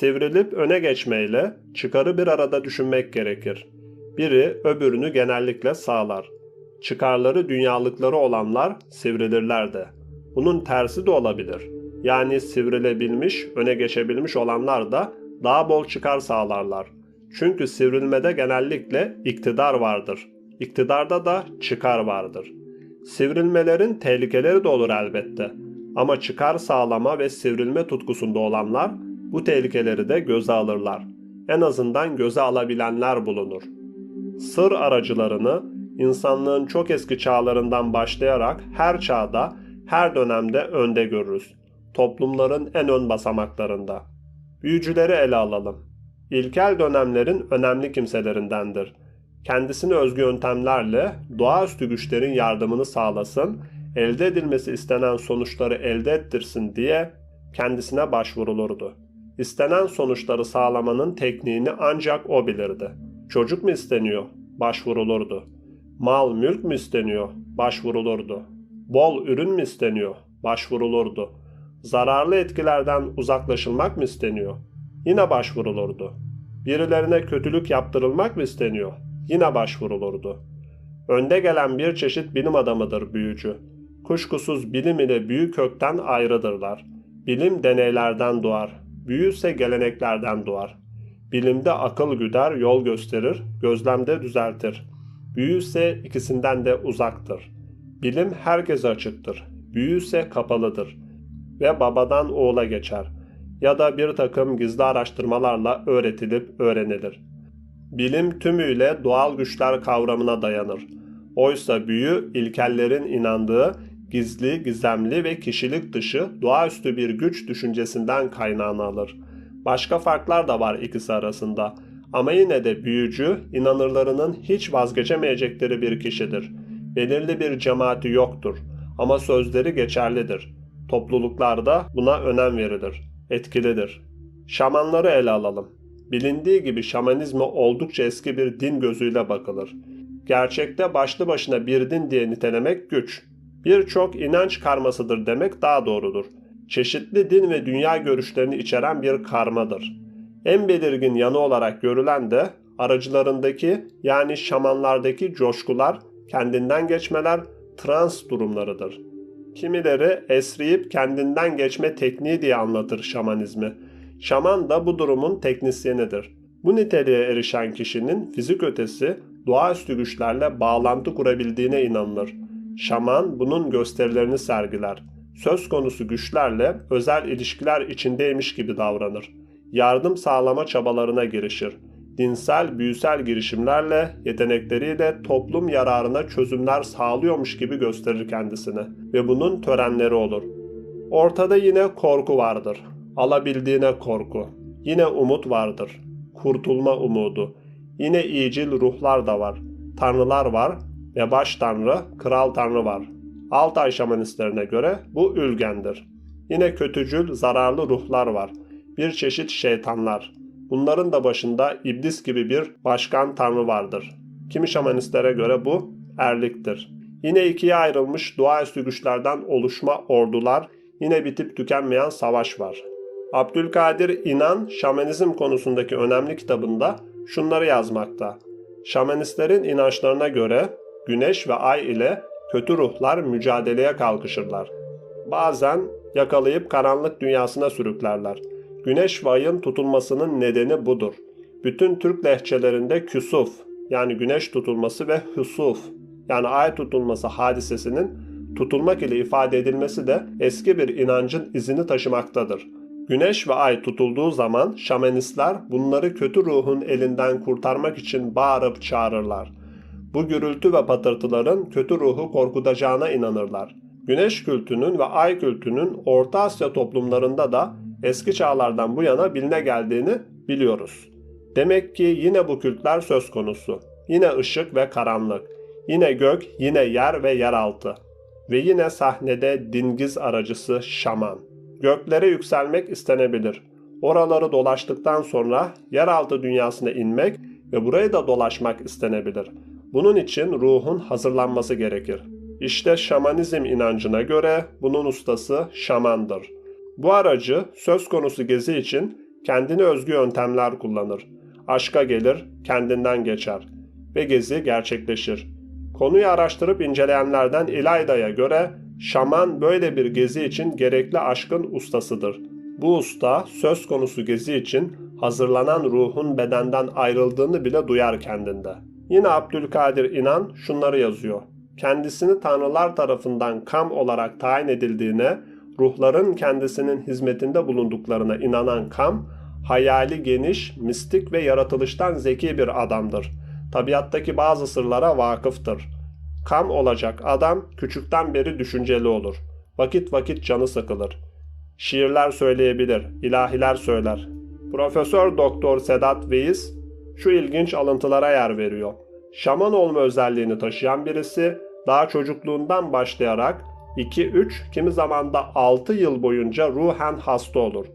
Sivrilip öne geçmeyle çıkarı bir arada düşünmek gerekir. Biri öbürünü genellikle sağlar. Çıkarları dünyalıkları olanlar sivrilirler de. Bunun tersi de olabilir. Yani sivrilebilmiş, öne geçebilmiş olanlar da daha bol çıkar sağlarlar. Çünkü sivrilmede genellikle iktidar vardır. İktidarda da çıkar vardır. Sivrilmelerin tehlikeleri de olur elbette. Ama çıkar sağlama ve sivrilme tutkusunda olanlar bu tehlikeleri de göze alırlar. En azından göze alabilenler bulunur. Sır aracılarını insanlığın çok eski çağlarından başlayarak her çağda, her dönemde önde görürüz. Toplumların en ön basamaklarında. Büyücüleri ele alalım. İlkel dönemlerin önemli kimselerindendir. Kendisine özgü yöntemlerle doğaüstü güçlerin yardımını sağlasın, elde edilmesi istenen sonuçları elde ettirsin diye kendisine başvurulurdu. İstenen sonuçları sağlamanın tekniğini ancak o bilirdi. Çocuk mu isteniyor? Başvurulurdu. Mal, mülk mü isteniyor? Başvurulurdu. Bol ürün mü isteniyor? Başvurulurdu. Zararlı etkilerden uzaklaşılmak mı isteniyor? Yine başvurulurdu. Birilerine kötülük yaptırılmak mı isteniyor? Yine başvurulurdu. Önde gelen bir çeşit bilim adamıdır büyücü. Kuşkusuz bilim ile büyü kökten ayrıdırlar. Bilim deneylerden doğar. Büyü ise geleneklerden doğar. Bilimde akıl güder, yol gösterir, gözlemde düzeltir. Büyü ise ikisinden de uzaktır. Bilim herkese açıktır. Büyü ise kapalıdır ve babadan oğula geçer ya da bir takım gizli araştırmalarla öğretilip öğrenilir. Bilim tümüyle doğal güçler kavramına dayanır. Oysa büyü ilkellerin inandığı gizli, gizemli ve kişilik dışı doğaüstü bir güç düşüncesinden kaynağını alır. Başka farklar da var ikisi arasında. Ama yine de büyücü inanırlarının hiç vazgeçemeyecekleri bir kişidir. Belirli bir cemaati yoktur ama sözleri geçerlidir. Topluluklarda buna önem verilir. Etkilidir. Şamanları ele alalım. Bilindiği gibi şamanizme oldukça eski bir din gözüyle bakılır. Gerçekte başlı başına bir din diye nitelemek güç. Birçok inanç karmasıdır demek daha doğrudur. Çeşitli din ve dünya görüşlerini içeren bir karmadır. En belirgin yanı olarak görülen de aracılarındaki yani şamanlardaki coşkular, kendinden geçmeler, trans durumlarıdır. Kimileri esriyip kendinden geçme tekniği diye anlatır şamanizmi. Şaman da bu durumun teknisyenidir. Bu niteliğe erişen kişinin fizik ötesi doğaüstü güçlerle bağlantı kurabildiğine inanılır. Şaman bunun gösterilerini sergiler. Söz konusu güçlerle özel ilişkiler içindeymiş gibi davranır. Yardım sağlama çabalarına girişir. Dinsel, büyüsel girişimlerle, yetenekleriyle toplum yararına çözümler sağlıyormuş gibi gösterir kendisini ve bunun törenleri olur. Ortada yine korku vardır. Alabildiğine korku. Yine umut vardır. Kurtulma umudu. Yine iyicil ruhlar da var. Tanrılar var ve baş tanrı, kral tanrı var. Altay şamanistlerine göre bu ülgendir. Yine kötücül, zararlı ruhlar var. Bir çeşit şeytanlar. Bunların da başında iblis gibi bir başkan tanrı vardır. Kimi şamanistlere göre bu erliktir. Yine ikiye ayrılmış doğaüstü güçlerden oluşma ordular, yine bitip tükenmeyen savaş var. Abdülkadir İnan, şamanizm konusundaki önemli kitabında şunları yazmakta. Şamanistlerin inançlarına göre güneş ve ay ile kötü ruhlar mücadeleye kalkışırlar. Bazen yakalayıp karanlık dünyasına sürüklerler. Güneş ve ayın tutulmasının nedeni budur. Bütün Türk lehçelerinde küsuf yani güneş tutulması ve husuf yani ay tutulması hadisesinin tutulmak ile ifade edilmesi de eski bir inancın izini taşımaktadır. Güneş ve ay tutulduğu zaman şamanistler bunları kötü ruhun elinden kurtarmak için bağırıp çağırırlar. Bu gürültü ve patırtıların kötü ruhu korkutacağına inanırlar. Güneş kültünün ve ay kültünün Orta Asya toplumlarında da eski çağlardan bu yana biline geldiğini biliyoruz. Demek ki yine bu kültler söz konusu. Yine ışık ve karanlık. Yine gök, yine yer ve yeraltı. Ve yine sahnede dingiz aracısı şaman. Göklere yükselmek istenebilir. Oraları dolaştıktan sonra yeraltı dünyasına inmek ve burayı da dolaşmak istenebilir. Bunun için ruhun hazırlanması gerekir. İşte şamanizm inancına göre bunun ustası şamandır. Bu aracı söz konusu gezi için Kendine özgü yöntemler kullanır. Aşka gelir, kendinden geçer ve gezi gerçekleşir. Konuyu araştırıp inceleyenlerden İlayda'ya göre şaman böyle bir gezi için gerekli aşkın ustasıdır. Bu usta söz konusu gezi için hazırlanan ruhun bedenden ayrıldığını bile duyar kendinde. Yine Abdülkadir İnan şunları yazıyor. Kendisini tanrılar tarafından kam olarak tayin edildiğine, ruhların kendisinin hizmetinde bulunduklarına inanan kam, hayali geniş, mistik ve yaratılıştan zeki bir adamdır. Tabiattaki bazı sırlara vakıftır. Kam olacak adam küçükten beri düşünceli olur. Vakit vakit canı sıkılır. Şiirler söyleyebilir, ilahiler söyler. Profesör Doktor Sedat Veys şu ilginç alıntılara yer veriyor. Şaman olma özelliğini taşıyan birisi daha çocukluğundan başlayarak 2-3 kimi zaman da 6 yıl boyunca ruhen hasta olur.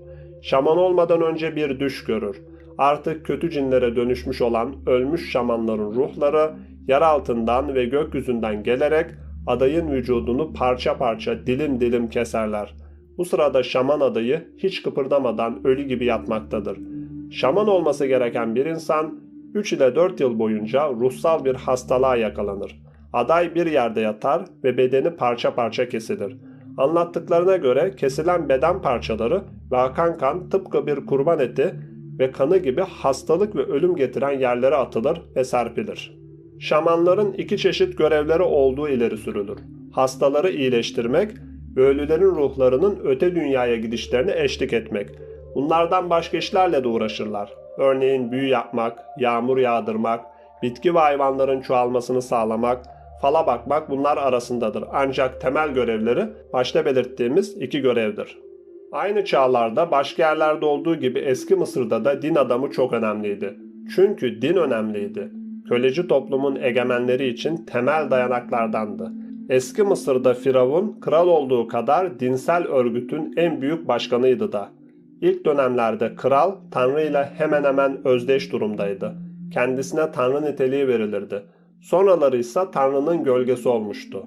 Şaman olmadan önce bir düş görür. Artık kötü cinlere dönüşmüş olan ölmüş şamanların ruhları yer altından ve gökyüzünden gelerek adayın vücudunu parça parça dilim dilim keserler. Bu sırada şaman adayı hiç kıpırdamadan ölü gibi yatmaktadır. Şaman olması gereken bir insan 3 ile 4 yıl boyunca ruhsal bir hastalığa yakalanır. Aday bir yerde yatar ve bedeni parça parça kesilir. Anlattıklarına göre kesilen beden parçaları ve akan kan tıpkı bir kurban eti ve kanı gibi hastalık ve ölüm getiren yerlere atılır ve serpilir. Şamanların iki çeşit görevleri olduğu ileri sürülür. Hastaları iyileştirmek ve ölülerin ruhlarının öte dünyaya gidişlerine eşlik etmek. Bunlardan başka işlerle de uğraşırlar. Örneğin büyü yapmak, yağmur yağdırmak, bitki ve hayvanların çoğalmasını sağlamak, fala bakmak bunlar arasındadır. Ancak temel görevleri başta belirttiğimiz iki görevdir. Aynı çağlarda başka yerlerde olduğu gibi eski Mısır'da da din adamı çok önemliydi. Çünkü din önemliydi. Köleci toplumun egemenleri için temel dayanaklardandı. Eski Mısır'da Firavun kral olduğu kadar dinsel örgütün en büyük başkanıydı da. İlk dönemlerde kral Tanrı ile hemen hemen özdeş durumdaydı. Kendisine Tanrı niteliği verilirdi. Sonraları ise Tanrı'nın gölgesi olmuştu.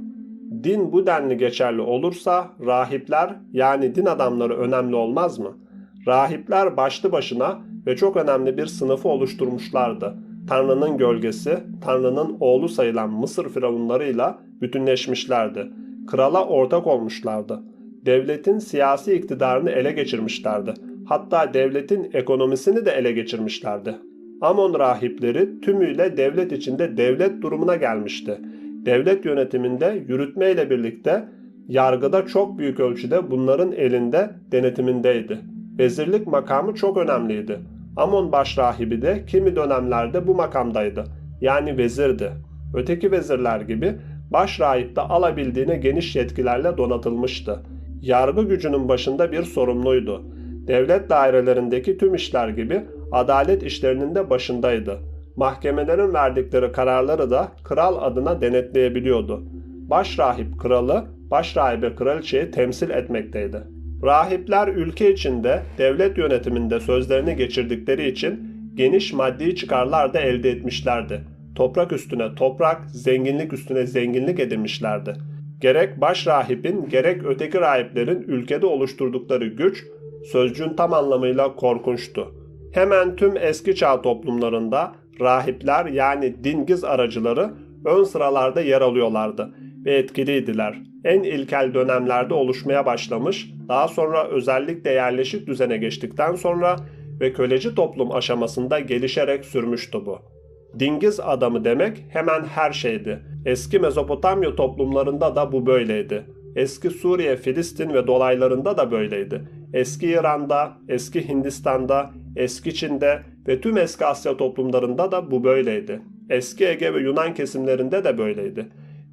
Din bu denli geçerli olursa rahipler yani din adamları önemli olmaz mı? Rahipler başlı başına ve çok önemli bir sınıfı oluşturmuşlardı. Tanrı'nın gölgesi, Tanrı'nın oğlu sayılan Mısır firavunlarıyla bütünleşmişlerdi. Krala ortak olmuşlardı. Devletin siyasi iktidarını ele geçirmişlerdi. Hatta devletin ekonomisini de ele geçirmişlerdi. Amon rahipleri tümüyle devlet içinde devlet durumuna gelmişti. Devlet yönetiminde yürütmeyle birlikte yargıda çok büyük ölçüde bunların elinde denetimindeydi. Vezirlik makamı çok önemliydi. Amon başrahibi de kimi dönemlerde bu makamdaydı. Yani vezirdi. Öteki vezirler gibi başrahip de alabildiğine geniş yetkilerle donatılmıştı. Yargı gücünün başında bir sorumluydu. Devlet dairelerindeki tüm işler gibi adalet işlerinin de başındaydı. Mahkemelerin verdikleri kararları da kral adına denetleyebiliyordu. Başrahip kralı, başrahibe kraliçeyi temsil etmekteydi. Rahipler ülke içinde devlet yönetiminde sözlerini geçirdikleri için geniş maddi çıkarlar da elde etmişlerdi. Toprak üstüne toprak, zenginlik üstüne zenginlik edinmişlerdi. Gerek baş rahipin gerek öteki rahiplerin ülkede oluşturdukları güç sözcüğün tam anlamıyla korkunçtu. Hemen tüm eski çağ toplumlarında rahipler yani dingiz aracıları ön sıralarda yer alıyorlardı ve etkiliydiler. En ilkel dönemlerde oluşmaya başlamış, daha sonra özellikle yerleşik düzene geçtikten sonra ve köleci toplum aşamasında gelişerek sürmüştü bu. Dingiz adamı demek hemen her şeydi. Eski Mezopotamya toplumlarında da bu böyleydi. Eski Suriye, Filistin ve dolaylarında da böyleydi. Eski İran'da, eski Hindistan'da, eski Çin'de ve tüm eski Asya toplumlarında da bu böyleydi. Eski Ege ve Yunan kesimlerinde de böyleydi.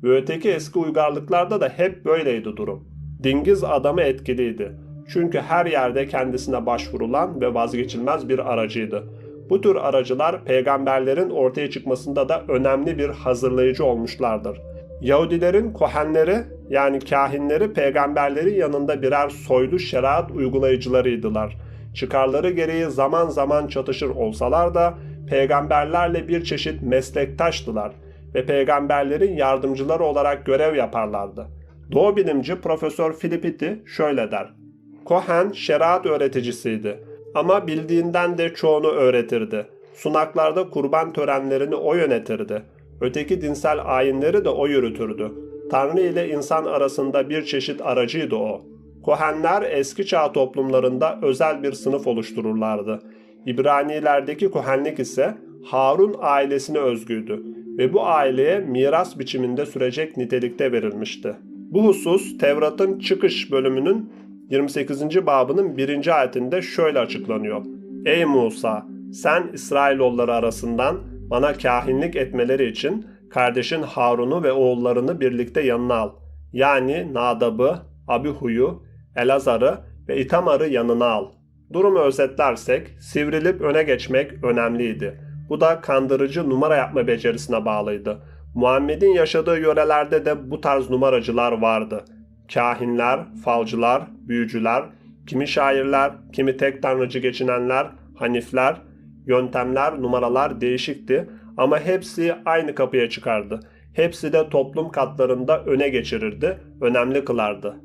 Ve öteki eski uygarlıklarda da hep böyleydi durum. Dingiz adamı etkiliydi. Çünkü her yerde kendisine başvurulan ve vazgeçilmez bir aracıydı. Bu tür aracılar peygamberlerin ortaya çıkmasında da önemli bir hazırlayıcı olmuşlardır. Yahudilerin kohenleri yani kahinleri peygamberlerin yanında birer soylu şeriat uygulayıcılarıydılar. Çıkarları gereği zaman zaman çatışır olsalar da peygamberlerle bir çeşit meslektaştılar ve peygamberlerin yardımcıları olarak görev yaparlardı. Doğu bilimci Profesör Filipiti şöyle der. Kohen şeriat öğreticisiydi. Ama bildiğinden de çoğunu öğretirdi. Sunaklarda kurban törenlerini o yönetirdi. Öteki dinsel ayinleri de o yürütürdü. Tanrı ile insan arasında bir çeşit aracıydı o. Kohenler eski çağ toplumlarında özel bir sınıf oluştururlardı. İbranilerdeki kohenlik ise Harun ailesine özgüydü ve bu aileye miras biçiminde sürecek nitelikte verilmişti. Bu husus Tevrat'ın çıkış bölümünün 28. babının 1. ayetinde şöyle açıklanıyor. Ey Musa! Sen İsrailoğulları arasından bana kahinlik etmeleri için kardeşin Harun'u ve oğullarını birlikte yanına al. Yani Nadab'ı, Abihu'yu, Elazar'ı ve İtamar'ı yanına al. Durumu özetlersek sivrilip öne geçmek önemliydi. Bu da kandırıcı numara yapma becerisine bağlıydı. Muhammed'in yaşadığı yörelerde de bu tarz numaracılar vardı. Kahinler, falcılar, büyücüler, kimi şairler, kimi tek tanrıcı geçinenler, hanifler, yöntemler, numaralar değişikti ama hepsi aynı kapıya çıkardı. Hepsi de toplum katlarında öne geçirirdi, önemli kılardı.